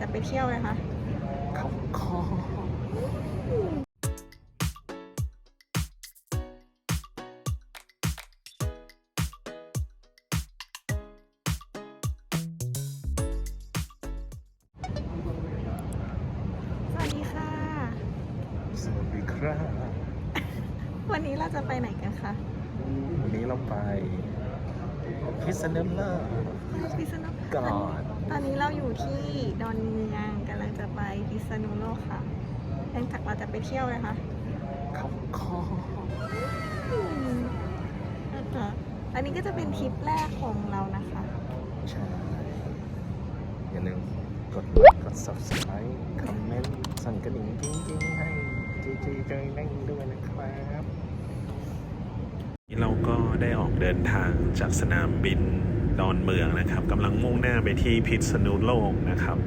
จะไปเที่ยวเลยคะเขาคอสวัสดีค่ะสวัสดีครับ วันนี้เราจะไปไหนกันคะ วันนี้เราไปพิษณุโลกไปพิษณุก่อน ตอนนี้เราอยู่ที่ดอนเมืองกำลังจะไปพิษณุโลกค่ะเนื่องจากเราจะไปเที่ยวเลยค่ะเขาคออืมนะคะอันนี้ก็จะเป็นทริปแรกของเรานะคะ ใช่ อย่าลืมกดกด subscribe คอมเมนต์สั่นกระดิ่งจริงๆให้จีจีจอยนั่งด้วยนะครับ เราก็ได้ออกเดินทางจากสนามบิน ดอนเมืองนะครับกำลังมุ่งหน้าไปที่พิษณุโลกนะครับ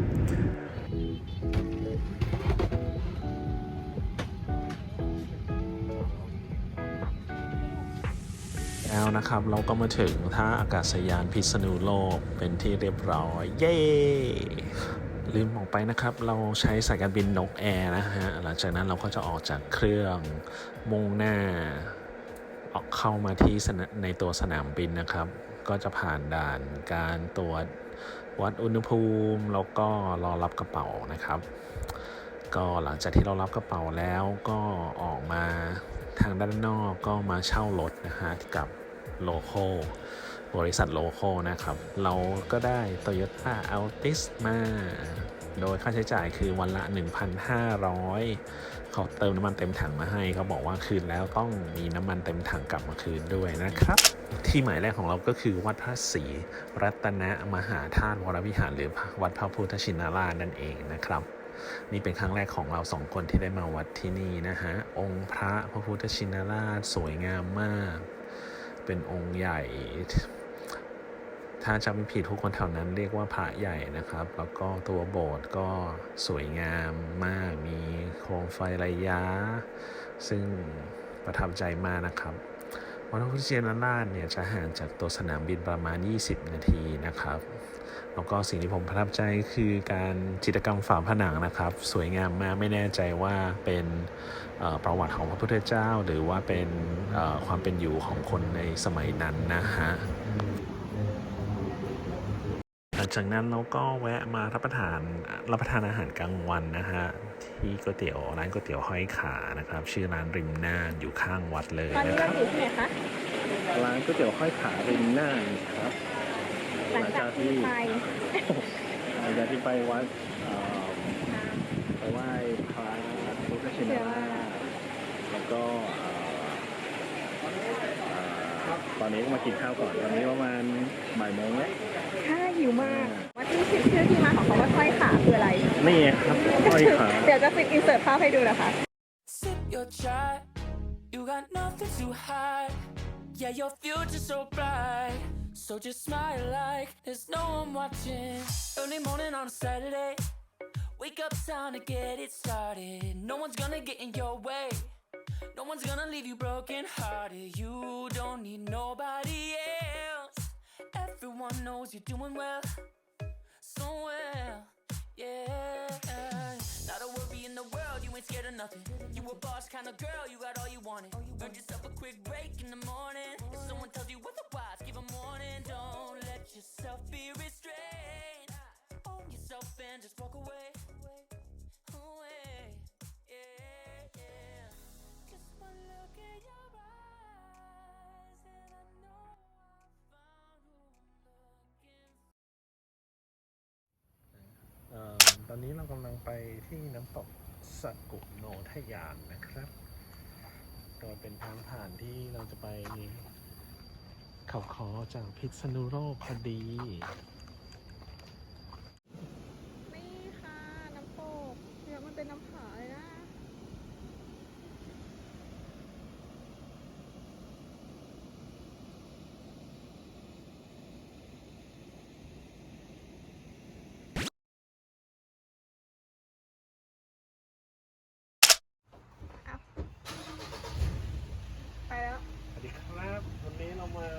แล้วนะครับเราก็มาถึงท่าอากาศยานพิษณุโลกเป็นที่เรียบร้อย เย้ ลืมบอกไปนะครับ เราใช้สายการบินนกแอร์นะฮะ หลังจากนั้นเราก็จะออกจากเครื่องมุ่งหน้า ออกเข้ามาที่ในตัวสนามบินนะครับ ก็จะผ่านด่านการตรวจวัดอุณหภูมิ แล้วก็รอรับกระเป๋านะครับ ก็หลังจากที่เรารับกระเป๋าแล้วก็ออกมาทางด้านนอกก็มาเช่ารถนะฮะกับโลโก้บริษัทโลโก้นะครับ เราก็ได้ Toyota Altis มา โดยค่าใช้จ่ายคือวันละ 1,500 เขาเติมน้ำมันเต็มถังมาให้ เขาบอกว่าคืนแล้วต้องมีน้ำมันเต็มถังกลับมาคืนด้วยนะครับ ที่หมายแรกของเราก็คือวัดพระศรีรัตนมหาธาตุวรวิหาร หรือวัดพระพุทธชินราชนั่นเองนะครับ นี่เป็นครั้งแรกของเราสองคนที่ได้มาวัดที่นี่นะฮะองค์พระพระพุทธชินราชสวยงามมาก เป็นองค์ใหญ่ถ้าจำไม่ผิดทุกคนแถวนั้นเรียกว่าพระใหญ่นะครับ แล้วก็ตัวโบสถ์ก็สวยงามมาก มีโคมไฟระยะ ซึ่งประทับใจมากนะครับ วัดพระพุทธชินราชเนี่ยจะห่างจากตัวสนามบินประมาณ 20 นาทีนะครับ แล้วก็สิ่งที่ผมประทับใจคือการจิตรกรรมฝาผนังนะครับ สวยงามมากไม่แน่ใจว่าเป็นประวัติของพระพุทธเจ้า หรือว่าเป็นความเป็นอยู่ของคนในสมัยนั้นนะฮะหลังจากนั้นเราก็แวะมารับประทานรับประทานอาหารกลางวันนะฮะ ที่ก๋วยเตี๋ยวร้านก๋วยเตี๋ยวห้อยขานะครับ ชื่อร้านริมน่านอยู่ข้างวัดเลยตอนนี้นะคเรารับอยู่ที่ไหนคะร้านก๋วยเตี๋ยวห้อยขาริมน่านครับหลังจากที่ไปหลังจากที่ไปวัดเอ่อไปไหว้พระพุทธชินราชแล้วก็เอ่อเอ่อตอนนี้ก็มากินข้าวก่อนตอนนี้ประมาณบ่ายโมงแล้วถ้าหิวมากว่า ที่ชื่อชื่อที่มาของคำว่าสร้อยขาคืออะไร นี่ครับห้อยขา เดี๋ยวจะฟิกอินเสิร์ตภาพให้ดูนะคะ Sip your chai, you got nothing to hide. Yeah, your future's so bright. So just smile like there's no one watching. Early morning on a Saturday. Wake up, time to get it started. No one's gonna get in your way. No one's gonna leave you broken hearted. You don't need nobody else. Everyone knows you're doing well, so well. Yeah. Not a worry in the world, you ain't scared of nothing. You a boss kind of girl, you got all you wanted. Earned yourself a quick break in the morning. If someone tells you otherwise, give 'em warning. Don't let yourself be restrained. Own yourself and just walk. Away. อตอนนี้เรากำลังไปที่น้ำตกสกุโนทยานนะครับ โดยเป็นทางผ่านที่เราจะไปเขาคอจากพิษณุโลกพอดี นี่ค่ะ น้ำตกเดี๋ยวมันเป็นน้ำผาเลยนะ ไปแล้ว สวัส ดีครับวันนี้เรามา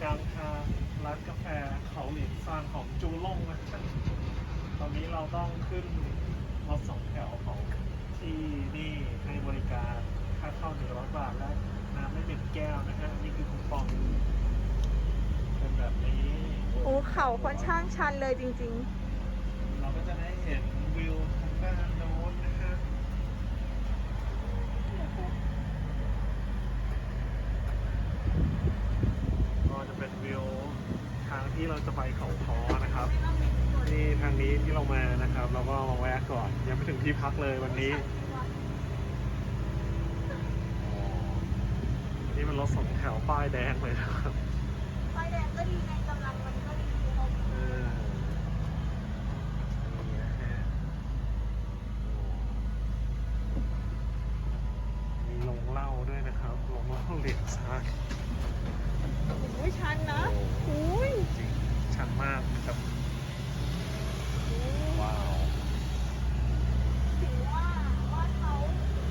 กลางทางร้านกาแฟเขาหลินซานของจูล่งนะครับตอนนี้เราต้องขึ้นรถสองแถวของที่นี่ให้บริการค่าเข้าหนึ่งร้อยบาทและน้ำได้หนึ่งแก้วนะฮะนี่คือคูปองเป็นแบบนี้โอ้เขาค่อนข้างชันเลยจริงเราก็จะได้เห็นวิวทางด้านโน้นนะฮะก็จะเป็นวิวทางที่เราจะไปเขาคอนะครับ นี่ทางนี้ที่เรามานะครับ เราก็มาแวะก่อน ยังไม่ถึงที่พักเลยวันนี้อ๋อนี่มันรถสองแถวป้ายแดงเลยนะครับๆไฟแดงก็ดีไงกำลังมันก็ดีเขาเออนี่นะฮะโอ้มีลงเหล้าด้วยนะครับลงเหล้าเหลียงซ้ายโอ้ยชันนะอุ้ยจริงชันมากครับ ว้าวถึงว่าว่าเขา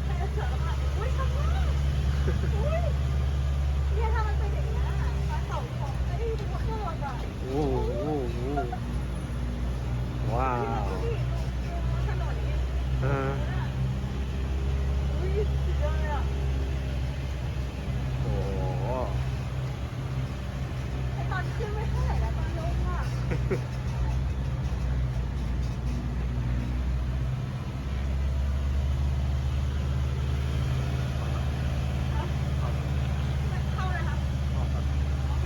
แค่เสือแล้วค่ะอุ้ยชันมากอุ้ยเนี่ยถ้ามันเป็นอย่างนี้ยฟ้าเสาของไม่ได้ดูว่าเคนอะโอ้โหโอ้โหว้าวนี่ดูถนนนี่เอออุ้ยสุดยอดเลยอะโอ้โหไอตอนขึ้นไม่เท่าไหร่แล้วตอนลงอะ มันเข้าเลยค่ะโอเค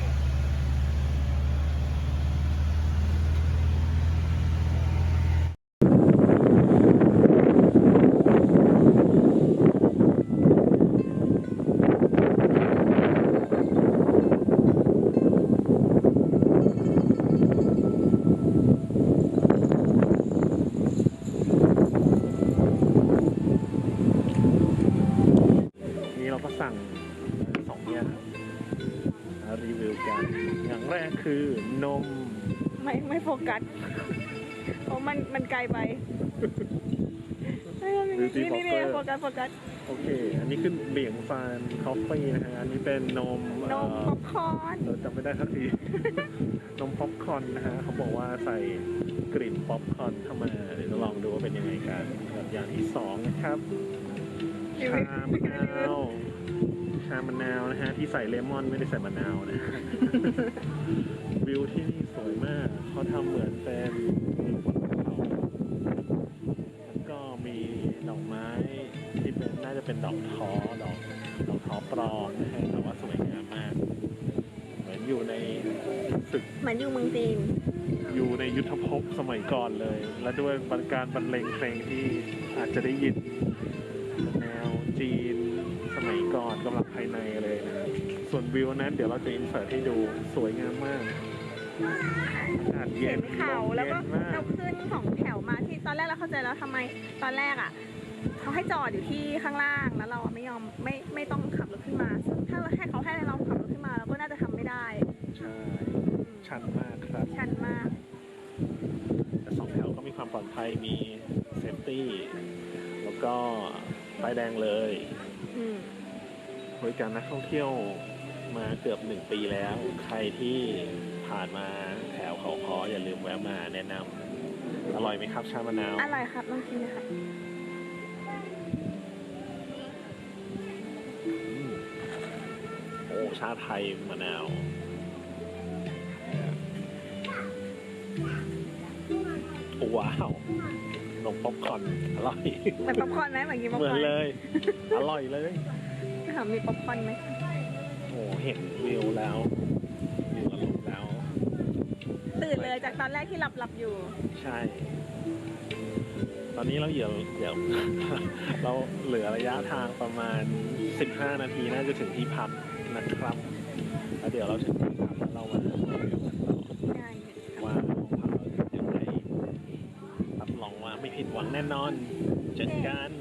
นี่เรา ก็สั่งสองอย่างมารีวิวกัน อย่างแรกคือนม ไม่ไม่โฟกัสเพราะมันมันไกลไปเฮ้ยมันมี Beauty นี่นี่ Blogger โฟกัสโฟกัสโอเค อันนี้คือเบี่ยงฟานคอฟฟี่นะฮะ อันนี้เป็นนมนเอ่มอป๊อปคอร์นเราจำไม่ได้สักที นมป๊อปคอร์นนะฮะ เขาบอกว่าใส่กลิ่นป๊อปคอร์นเข้ามา เดี๋ยวจะลองดูว่าเป็นยังไงกันแบบอย่างที่สองนะครับชามะนาว ชามะนาวนะฮะที่ใส่เลมอนไม่ได้ใส่มะนาวนะวิวที่นี่สวยมากเขาทำเหมือนเป็นวิวบนเขาแล้วก็มีดอกไม้ที่เป็นน่าจะเป็นดอกท้อดอกดอกท้อปลอมนะฮะแต่ว่าสวยงามมาก เหมือนอยู่ในศึก เหมือนอยู่เมืองจีนอยู่ในยุทธภพสมัยก่อนเลย และด้วยบรรการบรรเลงเพลงที่อาจจะได้ยินแนวจีนส มัยก่อนกำลังภายในเลยนะ ส่วนวิวนั้นเดี๋ยวเราจะอินเสิร์ตให้ดูสวยงามมากอากาศเย็เห็นนเขาแล้วก็มมากเราขึ้นสองแถวมาที่ตอนแรกเราเข้าใจแล้วทำไมตอนแรกอะเขาให้จอดอยู่ที่ข้างล่างแล้วเราอะไม่ยอมไม่ไม่ต้องขับรถขึ้นมาถ้าให้เขาให้เราขับรถขึ้นมาเราก็น่าจะทำไม่ได้ใช่ชันมากครับชันมาก แต่สองแถวก็มีความปลอดภัยมีเซฟตี้แล้วก็ป้ายแดงเลย อืม บริการนักท่องเที่ยวมาเกือบหนึ่งปีแล้ว ใครที่ผ่านมาแถวเขาคออย่าลืมแวะมาแนะนำอร่อยไหมครับชามะนาว อร่อยครับลองกินเลยครับอืมโอ้ชาไทยมะนาวว้าวนมป๊อปคอร์นอร่อย เหมือนป๊อปคอร์นไหมเหมือนกินป๊อปเหมืคออนร์น เลย อร่อยเลย ถามมีป๊อปคอร์นไหมโอ้เห็นวิวแล้ววิวอารมณ์แล้ว ตื่นเลยจากตอนแรกที่หลับหลับๆอยู่ ใช่ ตอนนี้เราเหยียบเหยียบเราเหลือระยะทางประมาณ 15 นาทีน่าจะถึงที่พักนะครับแล้วเดี๋ยวเราถึงที่พักแล้วเรามารีวิวกันต่อใช่ว่าห้องพักเราเป็นยังไงรับรองว่าไม่ผิดหวังแน่นอนเจอกัน